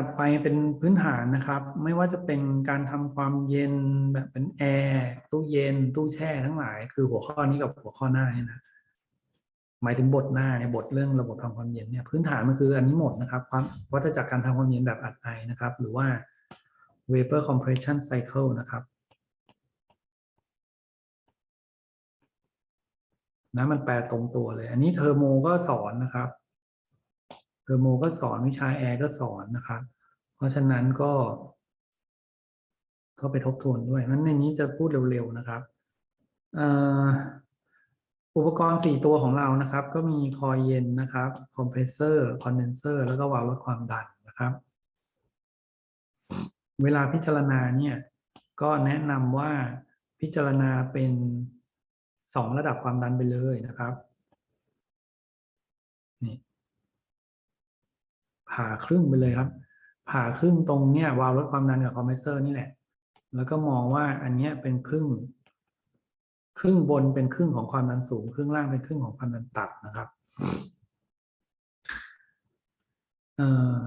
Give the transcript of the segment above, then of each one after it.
ถัดไปเป็นพื้นฐานนะครับ ไม่ว่าจะเป็นการทำความเย็นแบบเป็นแอร์ตู้เย็น ตู้แช่ทั้งหลาย คือหัวข้อนี้กับหัวข้อหน้าเนี่ยนะหมายถึงบทหน้าเนี่ยบทเรื่องระบบทำความเย็นเนี่ยพื้นฐานมันคืออันนี้หมดนะครับความวัฏจักรการทำความเย็นแบบอัดไอนะครับ หรือว่า vapor compression cycle นะครับนะมันแปลตรงตัวเลย อันนี้เทอร์โมก็สอนนะครับ เทอร์โมก็สอนวิชาแอร์ก็สอนนะครับ เพราะฉะนั้นก็ก็ไปทบทวนด้วยนั้นในนี้จะพูดเร็วๆนะครับอุปกรณ์ 4 ตัวของเรานะครับ ก็มีคอยเย็นนะครับคอมเพรสเซอร์คอนเดนเซอร์แล้วก็วาล์วลดความดันนะครับ เวลาพิจารณาเนี่ยก็แนะนำว่าพิจารณาเป็นสองระดับความดันไปเลยนะครับนี่ผ่าครึ่งไปเลยครับ ผ่าครึ่งตรงเนี้ยวาล์วลดความดันกับคอมเพรสเซอร์นี่แหละ แล้วก็มองว่าอันเนี้ยเป็นครึ่ง ครึ่งบนเป็นครึ่งของความดันสูง ครึ่งล่างเป็นครึ่งของความดันต่ำนะครับเอ่อ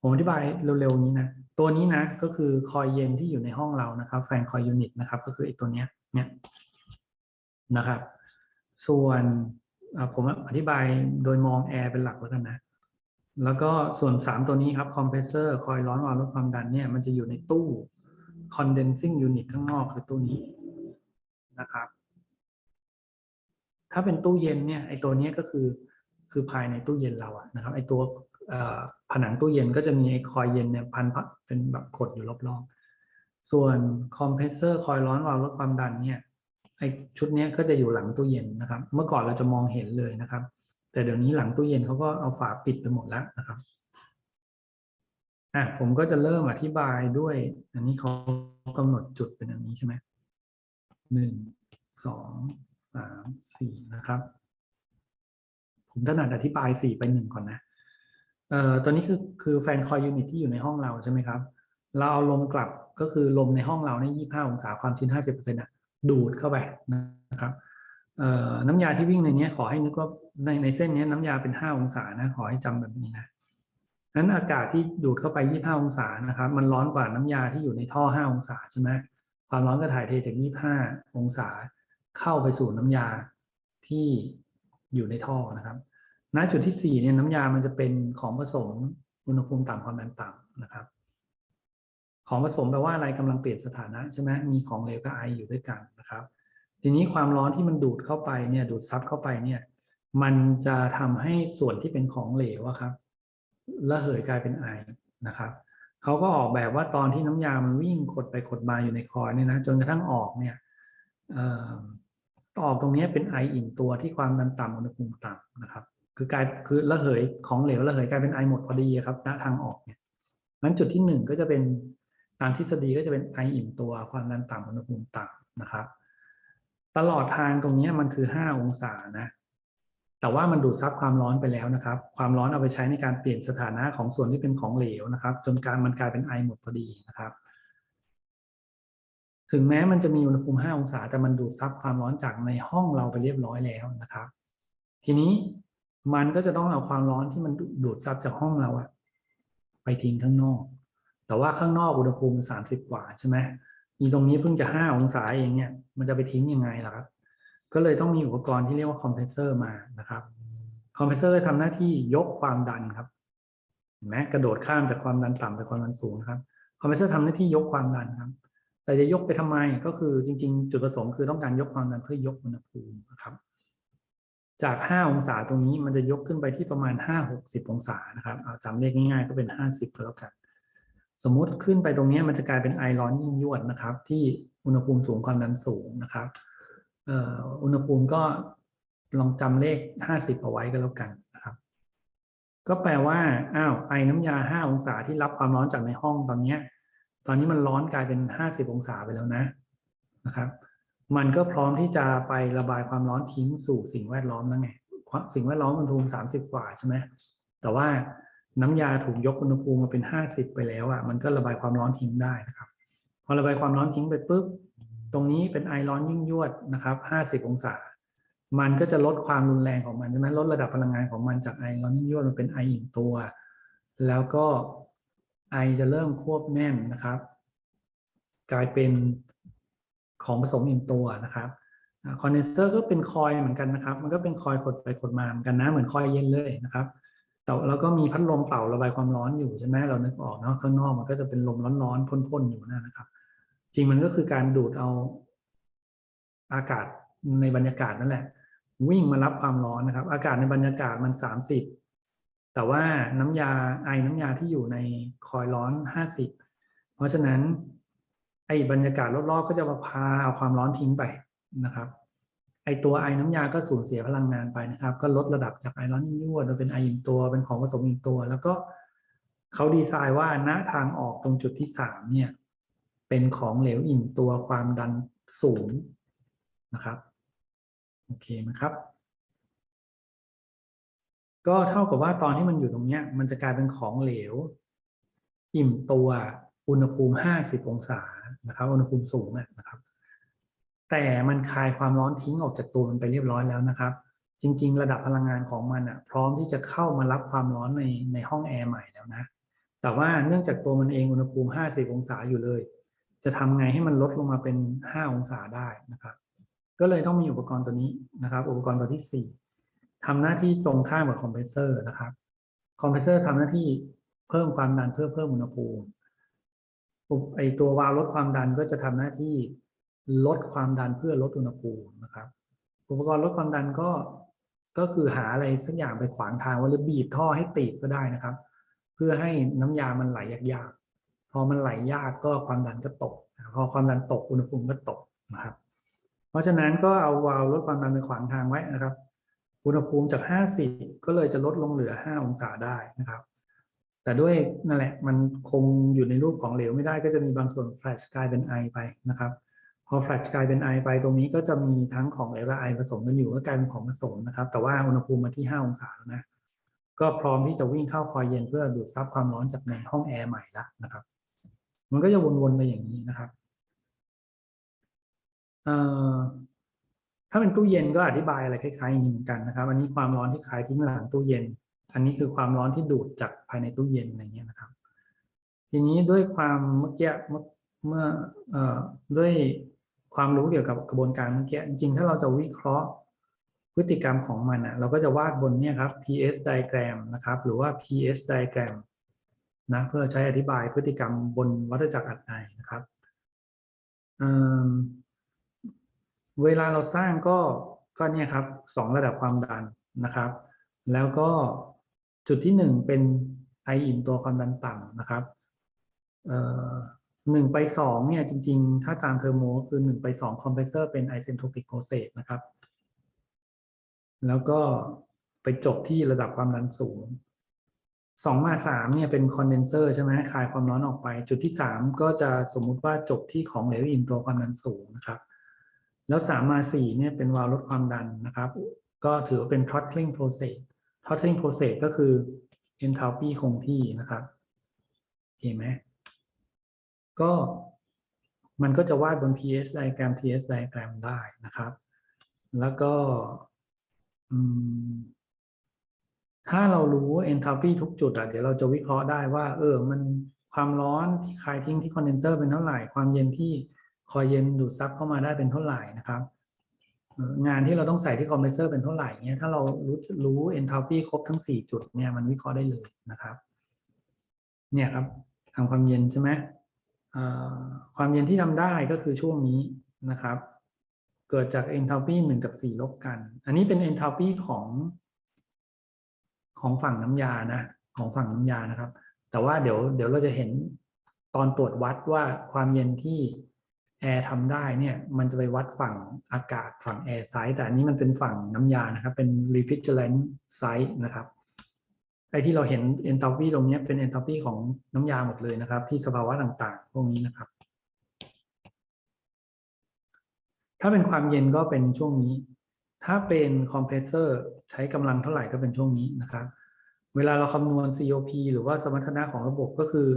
ผมอธิบายเร็วๆนี้นะตัวนี้นะก็คือคอยเย็นที่อยู่ในห้องเรานะครับแฟนคอยยูนิตนะครับ ก็คือไอ้ตัวเนี้ย เนี่ยนะครับ ส่วนผมอธิบายโดยมองแอร์เป็นหลักแล้วกันนะ แล้วก็ส่วน 3 ตัวนี้ครับคอมเพรสเซอร์คอยร้อนวาล์ลดความดันเนี่ยมันจะอยู่ในตู้ condensing unit ข้างนอกคือตู้นี้นะครับ ถ้าเป็นตู้เย็นเนี่ยไอตัวนี้ก็คือคือภายในตู้เย็นเราอะนะครับไอตัวผนังตู้เย็นก็จะมีไอคอยเย็นเนี่ยพันเป็นแบบขดอยู่รอบๆ ส่วนคอมเพรสเซอร์คอยร้อนวาล์ลดความดันเนี่ยไอชุดนี้ก็จะอยู่หลังตู้เย็นนะครับ เมื่อก่อนเราจะมองเห็นเลยนะครับ แต่เดี๋ยวนี้หลังตู้เย็นเขาก็เอาฝาปิดไปหมดแล้วนะครับอะผมก็จะเริ่มอธิบายด้วย อันนี้เขากำหนดจุดเป็นอันนี้ใช่ไหมหนึ่งสองสามสี่นะครับ ผมถนัดอธิบายสี่ไปหนึ่งก่อนนะเอ่อตัวนี้คือคือแฟนคอยยูนิตที่อยู่ในห้องเราใช่ไหมครับ เราเอาลมกลับก็คือลมในห้องเราในยี่ห้าองศาความชื้นห้าสิบเปอร์เซ็นต์ดูดเข้าไปนะครับ น้ำยาที่วิ่งในนี้ขอให้นึกว่าในในเส้นนี้น้ำยาเป็นห้าองศานะ ขอให้จำแบบนี้นะนั้นอากาศที่ดูดเข้าไปยี่ห้าองศานะครับ มันร้อนกว่าน้ำยาที่อยู่ในท่อห้าองศาใช่ไหมความร้อนก็ถ่ายเทจากยี่ห้าองศาเข้าไปสู่น้ำยาที่อยู่ในท่อนะครับณจุดที่สี่เนี่ยน้ำยามันจะเป็นของผสมอุณหภูมิต่ำความดันต่ำนะครับ ของผสมแปลว่าอะไรกำลังเปลี่ยนสถานะใช่ไหมมีของเหลวกับไออยู่ด้วยกันนะครับ ทีนี้ความร้อนที่มันดูดเข้าไปเนี่ยดูดซับเข้าไปเนี่ย มันจะทำให้ส่วนที่เป็นของเหลวอะครับระเหยกลายเป็นไอนะครับเขาก็ออกแบบว่าตอนที่น้ำยามันวิ่งขดไปขดมาอยู่ในคอยเนี่ยนะจนกระทั่งออกเนี่ยออกตรงนี้เป็นไออิ่มตัวที่ความดันต่ำอุณหภูมิต่ำนะครับ คือกลายคือระเหยของเหลวระเหยกลายเป็นไอหมดพอดีครับณทางออกเนี่ยนั้นจุดที่หนึ่งก็จะเป็นตามทฤษฎีก็จะเป็นไออิ่มตัวความดันต่ำอุณหภูมิต่ำนะครับ ตลอดทางตรงนี้มันคือห้าองศานะ แต่ว่ามันดูดซับความร้อนไปแล้วนะครับ ความร้อนเอาไปใช้ในการเปลี่ยนสถานะของส่วนที่เป็นของเหลวนะครับ จนการมันกลายเป็นไอหมดพอดีนะครับ ถึงแม้มันจะมีอุณหภูมิ5องศา แต่มันดูดซับความร้อนจากในห้องเราไปเรียบร้อยแล้วนะครับ ทีนี้มันก็จะต้องเอาความร้อนที่มันดูดซับจากห้องเราอะไปทิ้งข้างนอก แต่ว่าข้างนอกอุณหภูมิ30กว่าใช่ไหม มีตรงนี้เพิ่งจะ5องศาเองเนี่ย มันจะไปทิ้งยังไงล่ะครับ ก็เลยต้องมีอุปกรณ์ที่เรียกว่าคอมเพรสเซอร์มานะครับ คอมเพรสเซอร์ทำหน้าที่ยกความดันครับเห็นไหมกระโดดข้ามจากความดันต่ำไปความดันสูงครับ คอมเพรสเซอร์ทำหน้าที่ยกความดันครับ แต่จะยกไปทำไมก็คือจริง ๆ จุดประสงค์คือต้องการยกความดันเพื่อยกอุณหภูมินะครับ จาก 5 องศาตรงนี้มันจะยกขึ้นไปที่ประมาณ 5-60 องศานะครับเอาจำเลขง่ายๆก็เป็น 50ก็แล้วกัน สมมุติขึ้นไปตรงนี้มันจะกลายเป็นไอร้อนยิ่งยวดนะครับ ที่อุณหภูมิสูงความดันสูงนะครับอุณหภูมิก็ลองจำเลข 50เอาไว้ก็แล้วกันนะครับ ก็แปลว่าอ้าวไอน้ำยา 5 องศาที่รับความร้อนจากในห้องตอนนี้ตอนนี้มันร้อนกลายเป็น 50 องศาไปแล้วนะนะครับ มันก็พร้อมที่จะไประบายความร้อนทิ้งสู่สิ่งแวดล้อมแล้วไงสิ่งแวดล้อมอุณหภูมิ 30 กว่าใช่ไหมแต่ว่า น้ำยาถูกยกอุณหภูมิมาเป็น 50 ไปแล้วอะมันก็ระบายความร้อนทิ้งได้นะครับ พอระบายความร้อนทิ้งไปปุ๊บตรงนี้เป็นไอร้อนยิ่งยวดนะครับ50 องศา มันก็จะลดความรุนแรงของมันใช่ไหมลดระดับพลังงานของมันจากไอร้อนยิ่งยวดมันเป็นไออิ่มตัว แล้วก็ไอจะเริ่มควบแน่นนะครับ กลายเป็นของผสมอิ่มตัวนะครับคอนเดนเซอร์ก็เป็นคอยล์เหมือนกันนะครับ มันก็เป็นคอยล์กดไปกดมาเหมือนกันนะ เหมือนคอยเย็นเลยนะครับ แต่แล้วก็มีพัดลมเป่าระบายความร้อนอยู่ใช่ไหมเรานึกออกเนาะข้างนอกมันก็จะเป็นลมร้อนๆพ่นๆอยู่นั่นนะครับ จริงมันก็คือการดูดเอาอากาศในบรรยากาศนั่นแหละ วิ่งมารับความร้อนนะครับ อากาศในบรรยากาศมันสามสิบแต่ว่าน้ำยาไอน้ำยาที่อยู่ในคอยล์ร้อนห้าสิบเพราะฉะนั้นไอ้บรรยากาศรอบๆก็จะมาพาเอาความร้อนทิ้งไปนะครับ ไอตัวไอน้ำยาก็สูญเสียพลังงานไปนะครับ ก็ลดระดับจากไอร้อนยั่วมาเป็นไออิ่มตัวเป็นของผสมอิ่มตัว แล้วก็เขาดีไซน์ว่าณทางออกตรงจุดที่สามเนี่ย เป็นของเหลวอิ่มตัวความดันสูงนะครับโอเคไหมครับ ก็เท่ากับว่าตอนที่มันอยู่ตรงเนี้ย มันจะกลายเป็นของเหลว อิ่มตัวอุณหภูมิ 50 องศานะครับ อุณหภูมิสูงนะครับ แต่มันคายความร้อนทิ้งออกจากตัวมันไปเรียบร้อยแล้วนะครับ จริง ๆ ระดับพลังงานของมันอะพร้อมที่จะเข้ามารับความร้อนในในห้องแอร์ใหม่แล้วนะ แต่ว่าเนื่องจากตัวมันเองอุณหภูมิ 50 องศาอยู่เลย จะทำไงให้มันลดลงมาเป็น 5 องศาได้นะครับ ก็เลยต้องมีอุปกรณ์ตัวนี้นะครับ อุปกรณ์ตัวที่ 4ทำหน้าที่ตรงข้ามกับคอมเพรสเซอร์นะครับ คอมเพรสเซอร์ทำหน้าที่เพิ่มความดันเพื่อเพิ่มอุณหภูมิไอตัววาล์วลดความดันก็จะทำหน้าที่ ลดความดันเพื่อลดอุณหภูมินะครับอุปกรณ์ลดความดันก็ก็คือหาอะไรสักอย่างไปขวางทางว่าหรือบีบท่อให้ตีบก็ได้นะครับ เพื่อให้น้ำยามันไหลยากๆพอมันไหลยากก็ความดันก็ตก พอความดันตกอุณหภูมิก็ตกนะครับ เพราะฉะนั้นก็เอาวาล์วลดความดันไปขวางทางไว้นะครับ อุณหภูมิจาก 50 ก็เลยจะลดลงเหลือ 5 องศาได้นะครับ แต่ด้วยนั่นแหละมันคงอยู่ในรูปของเหลวไม่ได้ก็จะมีบางส่วนแฟลชกลายเป็นไอไปนะครับ พอแฟลชกลายเป็นไอไปตรงนี้ก็จะมีทั้งของเหลวและไอผสมกันอยู่ก็กลายเป็นของผสมนะครับ แต่ว่าอุณหภูมิมาที่ 5 องศาแล้วนะ ก็พร้อมที่จะวิ่งเข้าคอยเย็นเพื่อดูดซับความร้อนจากในห้องแอร์ใหม่ละนะครับ มันก็จะวนๆไปอย่างนี้นะครับถ้าเป็นตู้เย็นก็อธิบายอะไรคล้ายๆอย่างนี้เหมือนกันนะครับ อันนี้ความร้อนที่คลายทิ้งหลังตู้เย็น อันนี้คือความร้อนที่ดูดจากภายในตู้เย็นอะไรเงี้ยนะครับ ทีนี้ด้วยความเมื่อกี้เมื่อเอ่อด้วย ความรู้เกี่ยวกับกระบวนการเมื่อกี้จริงๆ ถ้าเราจะวิเคราะห์พฤติกรรมของมันอะเราก็จะวาดบนเนี่ยครับ TS diagram นะครับ หรือว่า PS diagram นะเพื่อใช้อธิบายพฤติกรรมบนวัฏจักรอัดไอนะครับเวลาเราสร้างก็ก็เนี่ยครับสองระดับความดันนะครับ แล้วก็จุดที่หนึ่งเป็นไออิ่มตัวความดันต่ำนะครับ หนึ่งไปสองเนี่ยจริง ๆ ถ้าตามเทอร์โมคือหนึ่งไปสองคอมเพรสเซอร์เป็นไอเซนโทปิกโปรเซสนะครับ แล้วก็ไปจบที่ระดับความดันสูงสองมาสามเนี่ยเป็นคอนเดนเซอร์ใช่ไหมคายความร้อนออกไป จุดที่สามก็จะสมมุติว่าจบที่ของเหลวอิ่มตัวความดันสูงนะครับ แล้วสามมาสี่เนี่ยเป็นวาล์วลดความดันนะครับ ก็ถือว่าเป็น throttling process throttling process ก็คือ enthalpy คงที่นะครับ เห็นไหม ก็มันก็จะวาดบน PS diagram TS diagram ได้นะครับ แล้วก็ถ้าเรารู้ enthalpy ทุกจุดอะเดี๋ยวเราจะวิเคราะห์ได้ว่า เออ มันความร้อนที่คายทิ้งที่คอนเดนเซอร์เป็นเท่าไหร่ ความเย็นที่คอยเย็นดูดซับเข้ามาได้เป็นเท่าไหร่นะครับ งานที่เราต้องใส่ที่คอมเพรสเซอร์เป็นเท่าไหร่เนี่ยถ้าเรารู้รู้ enthalpy ครบทั้ง 4 จุดเนี่ยมันวิเคราะห์ได้เลยนะครับ เนี่ยครับทำความเย็นใช่ไหม ความเย็นที่ทำได้ก็คือช่วงนี้นะครับ เกิดจาก enthalpy 1 กับ 4 ลบกัน อันนี้เป็น enthalpy ของ ของฝั่งน้ำยานะ ของฝั่งน้ำยานะครับ แต่ว่าเดี๋ยวเดี๋ยวเราจะเห็นตอนตรวจวัดว่าความเย็นที่แอร์ทำได้เนี่ยมันจะไปวัดฝั่งอากาศฝั่งแอร์ไซส์แต่อันนี้มันเป็นฝั่งน้ำยานะครับ เป็น refrigerant side นะครับ อ้ที่เราเห็น enthalpy ตรงนี้เป็น enthalpy ของน้ำยาหมดเลยนะครับ ที่สภาวะต่างๆ พวกนี้นะครับ ถ้าเป็นความเย็นก็เป็นช่วงนี้ ถ้าเป็นคอมเพรสเซอร์ใช้กำลังเท่าไหร่ก็เป็นช่วงนี้นะครับ เวลาเราคำนวณ COP หรือว่าสมรรถนะของระบบก็คือ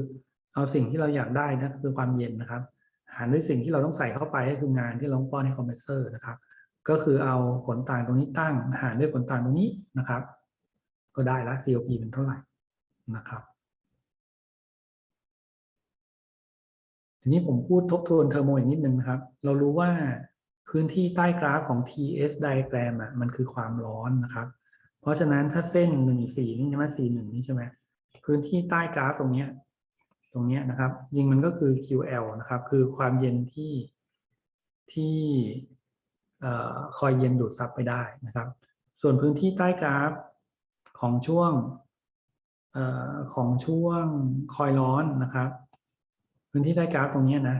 เอาสิ่งที่เราอยากได้นะคือความเย็นนะครับ หารด้วยสิ่งที่เราต้องใส่เข้าไปก็คืองานที่เราป้อนให้คอมเพรสเซอร์นะครับ ก็คือเอาผลต่างตรงนี้ตั้งหารด้วยผลต่างตรงนี้นะครับ ก็ได้ละ COP เป็นเท่าไหร่นะครับ ทีนี้ผมพูดทบทวนเทอร์โมอีกนิดนึงนะครับ เรารู้ว่าพื้นที่ใต้กราฟของ TS diagram อะมันคือความร้อนนะครับ เพราะฉะนั้นถ้าเส้นหนึ่งสี่นี่ใช่ไหมสี่หนึ่งนี่ใช่ไหมพื้นที่ใต้กราฟตรงเนี้ยตรงเนี้ยนะครับจริงมันก็คือ QL นะครับ คือความเย็นที่ที่คอยเย็นดูดซับไปได้นะครับ ส่วนพื้นที่ใต้กราฟ ของช่วงออของช่วงคอยร้อนนะครับ พื้นที่ใต้กราฟตรงนี้นะ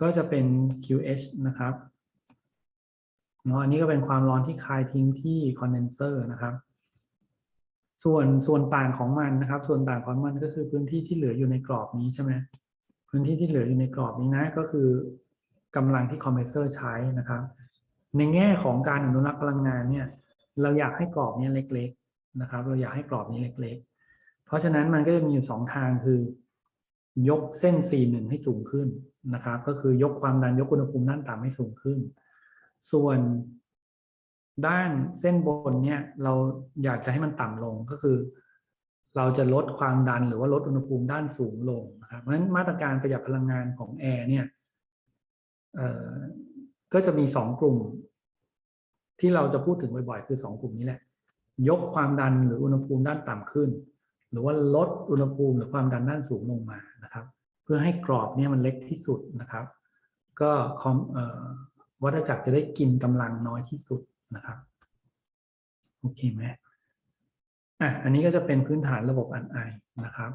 ก็จะเป็น QH นะครับเนาะอันนี้ก็เป็นความร้อนที่คายทิ้งที่คอนเดนเซอร์นะครับ ส่วนส่วนต่างของมันนะครับ ส่วนต่างของมันก็คือพื้นที่ที่เหลืออยู่ในกรอบนี้ใช่ไหมพื้นที่ที่เหลืออยู่ในกรอบนี้นะ ก็คือกำลังที่คอมเพรสเซอร์ใช้นะครับ ในแง่ของการอนุรักษ์พลังงานเนี่ย เราอยากให้กรอบนี้เล็ก นะครับ เราอยากให้กรอบนี้เล็ก ๆ เพราะฉะนั้นมันก็จะมีอยู่สองทางคือยกเส้น C1 ให้สูงขึ้นนะครับ ก็คือยกความดันยกอุณหภูมิด้านต่ำให้สูงขึ้น ส่วนด้านเส้นบนเนี่ยเราอยากจะให้มันต่ำลงก็คือ เราจะลดความดันหรือว่าลดอุณหภูมิด้านสูงลงนะครับเพราะฉะนั้นมาตรการประหยัดพลังงานของแอร์เนี่ยเอ่อก็จะมีสองกลุ่ม ที่เราจะพูดถึงบ่อยๆ คือสองกลุ่มนี้แหละ ยกความดันหรืออุณหภูมิด้านต่ำขึ้น หรือว่าลดอุณหภูมิหรือความดันด้านสูงลงมานะครับ เพื่อให้กรอบเนี่ยมันเล็กที่สุดนะครับ ก็คอมวัฏจักรจะได้กินกำลังน้อยที่สุดนะครับโอเคไหมอะอันนี้ก็จะเป็นพื้นฐานระบบอันไอนะครับ